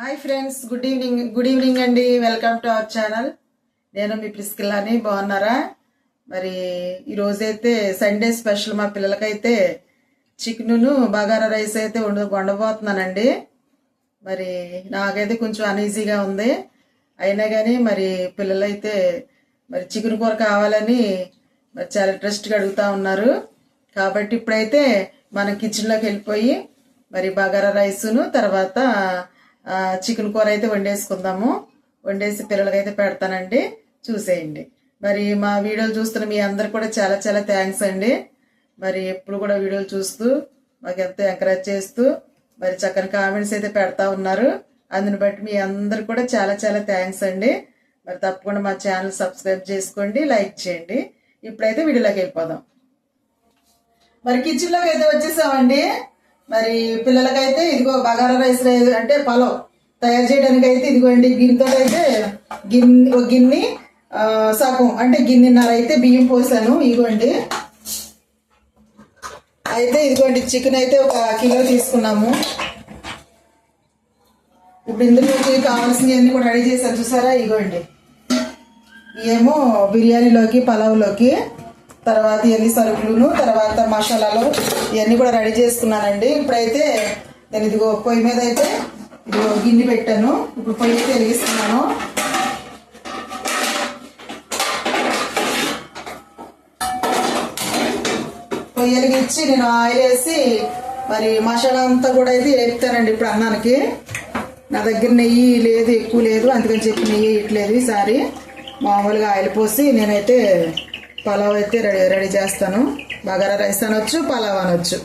Hi friends good evening good evening అండి. Welcome to our channel. నేను మీ ప్రిస్కిల్లాని బాగున్నారా? మరి ఈరోజైతే సండే స్పెషల్ మా పిల్లలకైతే చికెన్ను బగారా రైస్ అయితే వండు వండబోతున్నానండి. మరి నాకైతే కొంచెం అనీజీగా ఉంది. అయినా కానీ మరి పిల్లలైతే మరి చికెన్ కూర కావాలని మరి చాలా ఇంట్రెస్ట్గా అడుగుతా ఉన్నారు. కాబట్టి ఇప్పుడైతే మనం కిచెన్లోకి వెళ్ళిపోయి మరి బగారా రైసును తర్వాత చికెన్ కూర అయితే వండేసుకుందాము. వండేసి పిల్లలకైతే పెడతానండి. చూసేయండి. మరి మా వీడియోలు చూస్తున్న మీ అందరు కూడా చాలా చాలా థ్యాంక్స్ అండి. మరి ఎప్పుడు కూడా వీడియోలు చూస్తూ మాకు ఎంతో ఎంకరేజ్ చేస్తూ మరి చక్కని కామెంట్స్ అయితే పెడతా ఉన్నారు. అందుని బట్టి మీ అందరు కూడా చాలా చాలా థ్యాంక్స్ అండి. మరి తప్పకుండా మా ఛానల్ సబ్స్క్రైబ్ చేసుకోండి లైక్ చేయండి. ఇప్పుడైతే వీడియోలోకి వెళ్ళిపోదాం. మరి కిచెన్లోకి అయితే వచ్చేసామండి. మరి పిల్లలకైతే ఇదిగో బగారా రైస్ అంటే పలావ్ తయారు చేయడానికి అయితే ఇదిగోండి గిన్నెతో అయితే గిన్నె ఒక గిన్నె సగం అంటే గిన్నెన్నర అయితే బియ్యం పోసాను. ఇదిగోండి. అయితే ఇదిగోండి చికెన్ అయితే ఒక కిలో తీసుకున్నాము. ఇప్పుడు ఇందులోకి కావాల్సినవన్నీ కూడా రెడీ చేశాను. చూసారా? ఇదిగోండి. ఏమో బిర్యానీలోకి పలావ్లోకి. తర్వాత ఇవన్నీ సరుకులు తర్వాత మసాలాలు ఇవన్నీ కూడా రెడీ చేసుకున్నానండి. ఇప్పుడైతే నేను ఇదిగో పొయ్యి మీద అయితే ఇదిగో గిన్నె పెట్టాను. ఇప్పుడు పొయ్యి అయితే వెలిగిస్తున్నాను పొయ్యి వెలిగించి నేను ఆయిల్ వేసి మరి మసాలా అంతా కూడా అయితే వేపుతానండి ఇప్పుడు అన్నానికి. నా దగ్గర నెయ్యి లేదు ఎక్కువ లేదు. అందుకని చెప్పి నెయ్యి ఇట్లేదు ఈసారి. మామూలుగా ఆయిల్ పోసి నేనైతే పలావ్ అయితే రెడీ రెడీ చేస్తాను. బగారా రైస్ అనొచ్చు పలావ్ అనొచ్చు.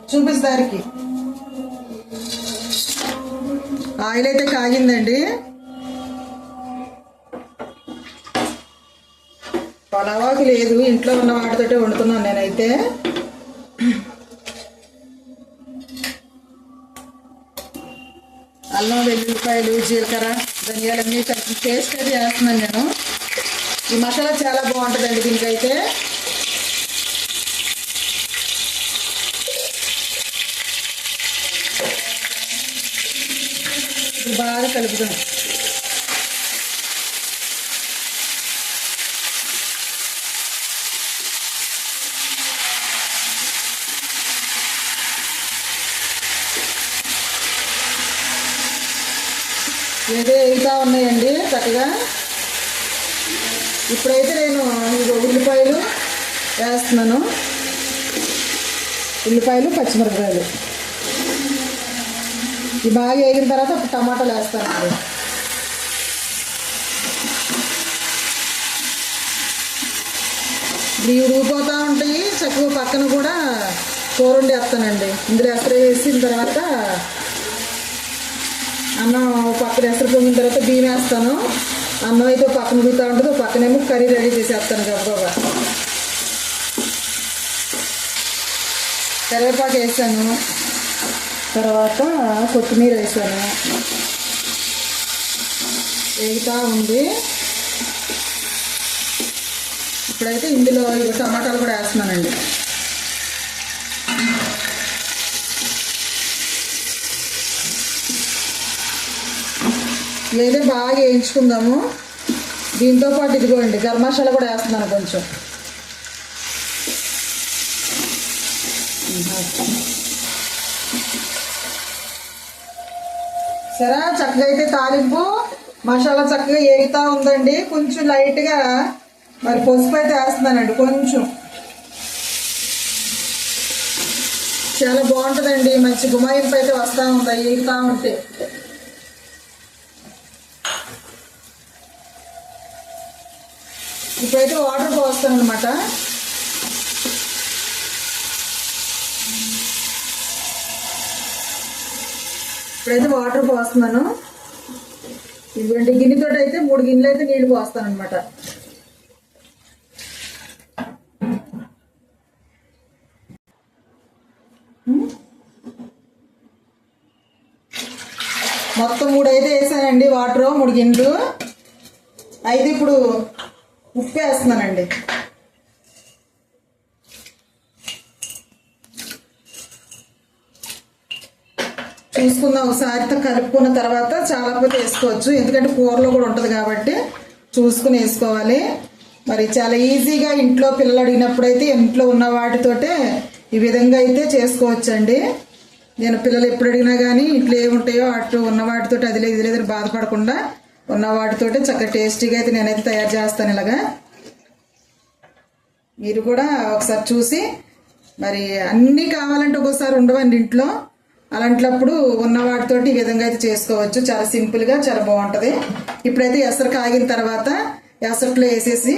చూపిస్తారికి ఆయిల్ అయితే కాగిందండి. పలావాకు లేదు ఇంట్లో ఉన్న వాటితోటే వండుతున్నాను నేనైతే. అల్లం వెల్లుల్లిపాయలు జీలకర్ర ధనియాలన్నీ కలిపి పేస్ట్ అది వేస్తున్నాను నేను. ఈ మసాలా చాలా బాగుంటుందండి దీనికైతే. బాగా కలుపుతాం ఏదో ఎగుతా ఉన్నాయండి చక్కగా. ఇప్పుడైతే నేను ఉల్లిపాయలు వేస్తున్నాను. ఉల్లిపాయలు పచ్చిమిరపకాయలు. ఇవి బాగా వేగిన తర్వాత ఒక టమాటాలు వేస్తానండి ఇవి ఊడిపోతూ ఉంటాయి. చక్కగా పక్కన కూడా కూర వండి వేస్తానండి. ఇందులో ఎక్కడ వేసిన తర్వాత అన్నం పక్కన ఎసరు పొంగిన తర్వాత బియ్యం వేస్తాను. అన్నం అయితే పక్కన ఉడుకుతూ ఉంటుంది పక్కనేమో కర్రీ రెడీ చేసేస్తాను గబగబా కరివేపాకు వేసాను. తర్వాత కొత్తిమీర వేసాను. వేగుతూ ఉంది. ఇప్పుడైతే ఇందులో ఇవి టమాటాలు కూడా వేస్తున్నానండి. ఇదైతే బాగా వేయించుకుందాము. దీంతో పాటు ఇదిగోండి గరం మసాలా కూడా వేస్తున్నాను కొంచెం. సరే చక్కగా అయితే తాలింపు. మసాలా చక్కగా ఏగుతూ ఉందండి. కొంచెం లైట్గా మరి పసుపు అయితే వేస్తున్నానండి కొంచెం. చాలా బాగుంటుందండి మంచి గుమాయింపు అయితే వస్తూ ఉంది ఏగుతూ ఉంటే. ఇప్పుడైతే వాటర్ పోస్తాను అనమాట ఇప్పుడైతే వాటర్ పోస్తున్నాను. ఇటువంటి గిన్నెతో అయితే మూడు గిన్నెలు అయితే నీళ్ళు పోస్తాను అనమాట మొత్తం మూడు అయితే వేసానండి వాటర్ మూడు గిన్నెలు. అయితే ఇప్పుడు ఉప్పు వేస్తున్నానండి. చూసుకుందాం ఒకసారి కలుపుకున్న తర్వాత చాలా పోతే వేసుకోవచ్చు. ఎందుకంటే కూరలో కూడా ఉంటుంది కాబట్టి చూసుకుని వేసుకోవాలి. మరి చాలా ఈజీగా ఇంట్లో పిల్లలు అడిగినప్పుడైతే ఇంట్లో ఉన్న వాటితోటే ఈ విధంగా అయితే చేసుకోవచ్చండి. నేను పిల్లలు ఎప్పుడు అడిగినా కానీ ఇంట్లో ఏముంటాయో అటు ఉన్న వాటితో అది లేదు ఇది లేదని బాధపడకుండా ఉన్న వాటితోటే చక్కగా టేస్టీగా అయితే నేనైతే తయారు చేస్తాను ఇలాగా. మీరు కూడా ఒకసారి చూసి మరి అన్నీ కావాలంటే ఒక్కోసారి ఉండవండి ఇంట్లో. అలాంటప్పుడు ఉన్న వాటితోటి ఈ విధంగా అయితే చేసుకోవచ్చు. చాలా సింపుల్గా చాలా బాగుంటుంది. ఇప్పుడైతే ఎసరు కాగిన తర్వాత ఎసట్లో వేసేసి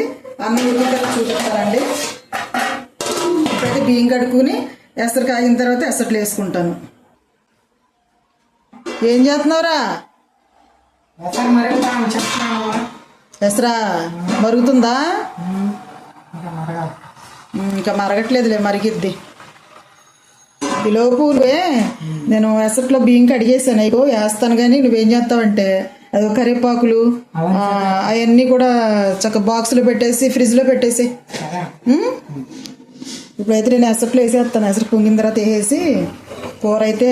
అన్నం ఉడికిన చూపిస్తానండి ఇప్పుడైతే బియ్యం కడుక్కుని ఎసరు కాగిన తర్వాత ఎసట్లో వేసుకుంటాను. ఏం చేస్తున్నావురా? ఎసరు మరుగుతుందా? ఇంకా మరగట్లేదులే మరిగిద్ది. ఈలోపు నేను ఎసట్లో బియ్యం కడిగేసాను. అయ్యో వేస్తాను కానీ నువ్వేం చేస్తావంటే అది కరివేపాకులు అవన్నీ కూడా చక్క బాక్స్లో పెట్టేసి ఫ్రిడ్జ్లో పెట్టేసి? ఇప్పుడైతే నేను ఎసట్లో వేసేస్తాను. ఎసరు పొంగిన తర్వాత వేసేసి కూర అయితే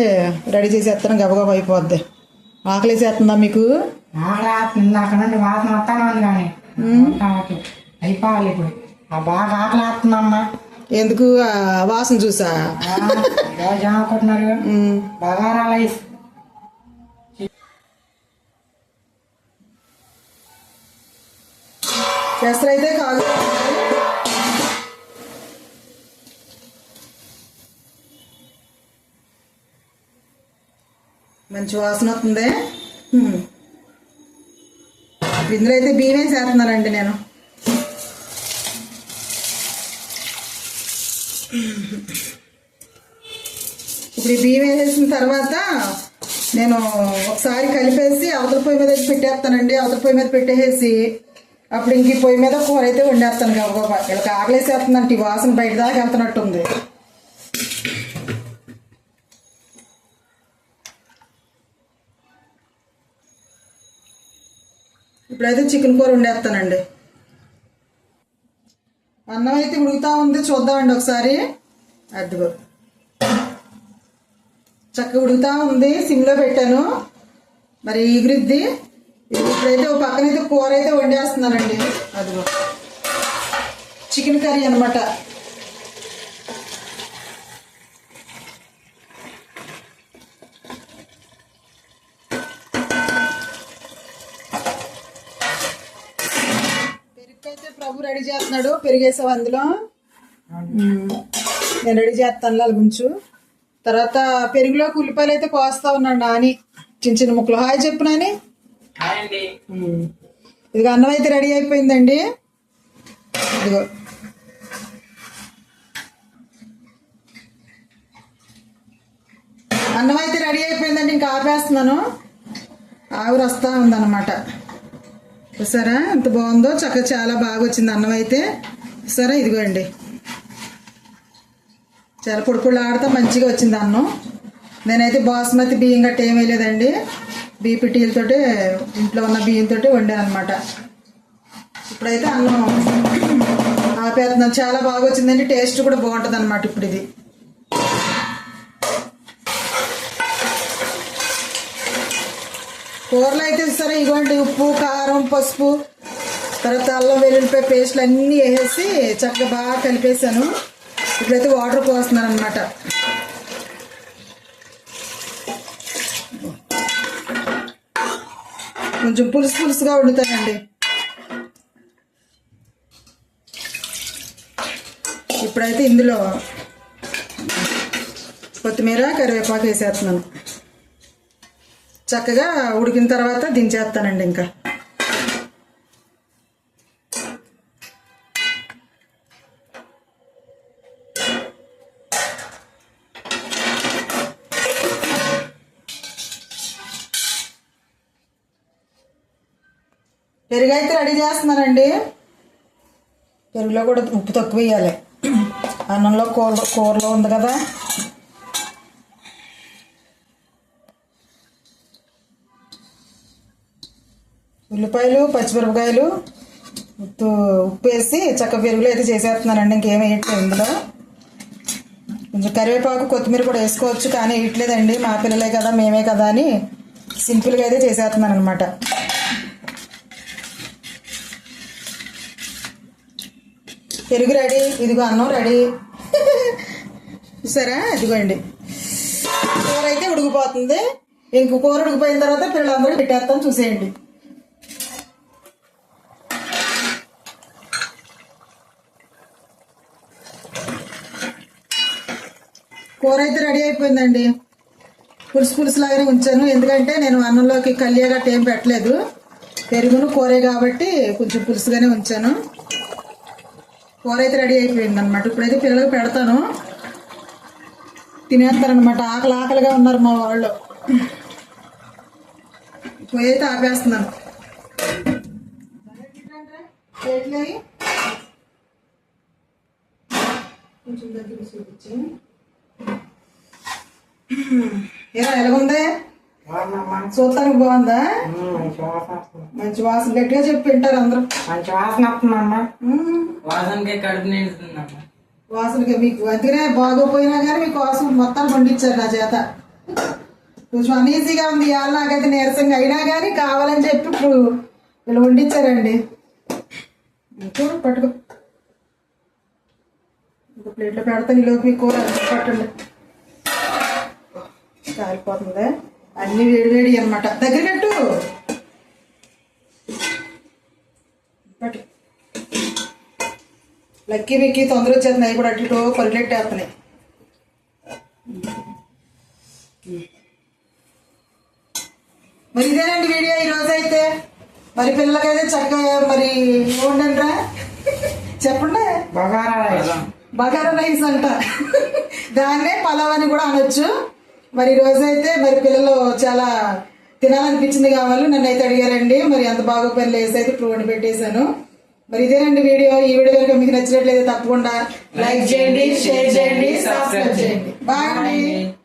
రెడీ చేసేస్తాను. గబగబా అయిపోద్ది. ఆకలి వేసేస్తుందా మీకు ఇందాక నుండి వాసన వస్తానే ఉంది కానీ. ఆకలి అయిపోవాలి ఇప్పుడు. బాగా ఆకలి వేస్తుందమ్మా ఎందుకు? వాసన చూసా? రోజు ఏమనుకుంటున్నారు ఉమ్. బగారా రైస్ ఎసరు అయితే కాదు. మంచి వాసన వస్తుంది? ఇందులో అయితే బియ్యం వేసేస్తున్నానండి నేను? ఇప్పుడు ఈ బియ్యం వేసేసిన తర్వాత నేను ఒకసారి కలిపేసి అవతల పొయ్యి మీద పెట్టేస్తానండి. అవతల పొయ్యి మీద పెట్టేసి అప్పుడు ఇంక ఈ పొయ్యి మీద కూర అయితే వండేస్తాను. గబగబా. ఇలా ఆకలేసేస్తుందంటే ఈ వాసన బయట దాకా వెళ్తున్నట్టుంది. ఇప్పుడైతే చికెన్ కూర వండేస్తానండి. అన్నం అయితే ఉడుకుతా ఉంది చూద్దామండి ఒకసారి. అదిగో. చక్కగా ఉడుకుతా ఉంది సిమ్లో పెట్టాను. మరి ఈగురిద్ది ఇప్పుడైతే ఒక పక్కన అయితే కూర అయితే వండేస్తున్నానండి. అదిగో. చికెన్ కర్రీ అనమాట పెరుగు అయితే ప్రభు రెడీ చేస్తున్నాడు పెరిగేసావు అందులో. నేను రెడీ చేస్తాను లాగుంచు తర్వాత పెరుగులోకి ఉల్లిపాయలు అయితే కోస్తా ఉన్నాడు నాని. చిన్న చిన్న ముక్కలు. హాయ్ చెప్పు నాని. ఇదిగో అన్నం అయితే రెడీ అయిపోయిందండి. ఇదిగో. అన్నం అయితే రెడీ అయిపోయిందండి ఇంకా ఆపేస్తున్నాను. ఆవిరి వస్తూ ఉందన్నమాట. చూసారా? ఎంత బాగుందో? చక్కగా చాలా బాగా వచ్చింది అన్నం అయితే. సరే ఇదిగోండి. చాలా పొడి పొడి మంచిగా వచ్చింది అన్నం. నేనైతే బాస్మతి బియ్యం గట్ట ఏం వేయలేదండి. బీపీటీలతోటి ఇంట్లో ఉన్న బియ్యంతో వండాను అనమాట ఇప్పుడైతే అన్నం ఆపేస్తున్నాను. చాలా బాగా వచ్చిందండి. టేస్ట్ కూడా బాగుంటుంది అనమాట ఇప్పుడు ఇది. కూరలు అయితే సరే ఇటువంటి ఉప్పు కారం పసుపు తర్వాత అల్లం వెల్లుల్లిపాయ పేస్ట్లు అన్నీ వేసేసి చక్కగా బాగా కలిపేసాను ఇప్పుడైతే వాటర్ పోస్తున్నాను అనమాట కొంచెం పులుసు పులుసుగా వండుతానండి. ఇప్పుడైతే ఇందులో కొత్తిమీర కరివేపాకు వేసేస్తున్నాను. చక్కగా ఉడికిన తర్వాత దించేస్తానండి ఇంకా. పెరుగు అయితే రెడీ చేస్తున్నారండి. పెరుగులో కూడా ఉప్పు తక్కువ వేయాలి. అన్నంలో కూర కూరలో ఉంది కదా. ఉల్లిపాయలు పచ్చిమిరపకాయలు ఉప్పు ఉప్పు వేసి చక్క పెరుగులో అయితే చేసేస్తున్నానండి ఇంకేం వేయట్లేదు ఇందులో. కొంచెం కరివేపాకు కొత్తిమీర కూడా వేసుకోవచ్చు కానీ వేయట్లేదండి. మా పిల్లలే కదా మేమే కదా అని సింపుల్గా అయితే చేసేస్తున్నాను అనమాట పెరుగు రెడీ ఇదిగో అన్నం రెడీ. చూసారా? ఇదిగోండి. కూర అయితే ఉడికిపోతుంది. ఇంక కూర ఉడికిపోయిన తర్వాత పిల్లలందరూ పెట్టేస్తాం చూసేయండి. కూర అయితే రెడీ అయిపోయిందండి. పులుసు పులుసు లాగానే ఉంచాను. ఎందుకంటే నేను అన్నంలోకి కళ్యా ఏం పెట్టలేదు. పెరుగును కూరే కాబట్టి కొంచెం పులుసుగానే ఉంచాను. కూర అయితే రెడీ అయిపోయింది అనమాట ఇప్పుడైతే పిల్లలకు పెడతాను. తినేస్తారనమాట ఆకలి ఆకలిగా ఉన్నారు మా వాళ్ళు. పోయి అయితే ఆపేస్తున్నాను. కొంచెం దగ్గర చూపించి ఎలా ఎలాగుందే? బాగుందమ్మా చూడటానికి బాగుందా? మంచి వాసన మంచి వాసన గట్టిగా చెప్పి వింటారు అందరూ. మంచి వాసన వస్తుందమ్మా. వాసనకే కడుపు నిండుతుందమ్మా. వాసనకి మీకు అందుకనే బాగోపోయినా కానీ మీకు వాసన మొత్తం పండించారు నా చేత. కొంచెం అనీజీగా ఉంది ఇవాళ నాకైతే నీరసంగా అయినా కానీ కావాలని చెప్పి ఇప్పుడు వీళ్ళు వండించారండి. చూడు పట్టుకో. ఒక ప్లేట్లో పెడతాను ఈలోపు మీ కూర పట్టండి. కాలిపోతుంది? అన్ని వేడి వేడి అనమాట దగ్గర కట్టు పట్టు లక్కీ మిక్కీ తొందర వచ్చేస్తుంది అవి కూడా అటు ఇటు కొలిగెట్టేస్తున్నాయి మరి ఇదేనండి వీడియో ఈ రోజు అయితే మరి పిల్లలకైతే చక్కగా మరి ఏముండండిరా చెప్పండి. బగారా రైస్. బగారా రైస్ అంట. దాన్నే పలావ్ అని కూడా అనొచ్చు. మరి ఈ రోజు మరి పిల్లలు చాలా తినాలనిపించింది కావాలి. నన్ను అయితే అడిగారండి. మరి అంత బాగా పని వేసి అయితే ఇప్పుడు వండి పెట్టేశాను. మరి ఇదేనండి వీడియో. ఈ వీడియో కనుక మీకు నచ్చినట్లయితే తప్పకుండా లైక్ చేయండి షేర్ చేయండి సబ్స్క్రైబ్ చేయండి. బాయ్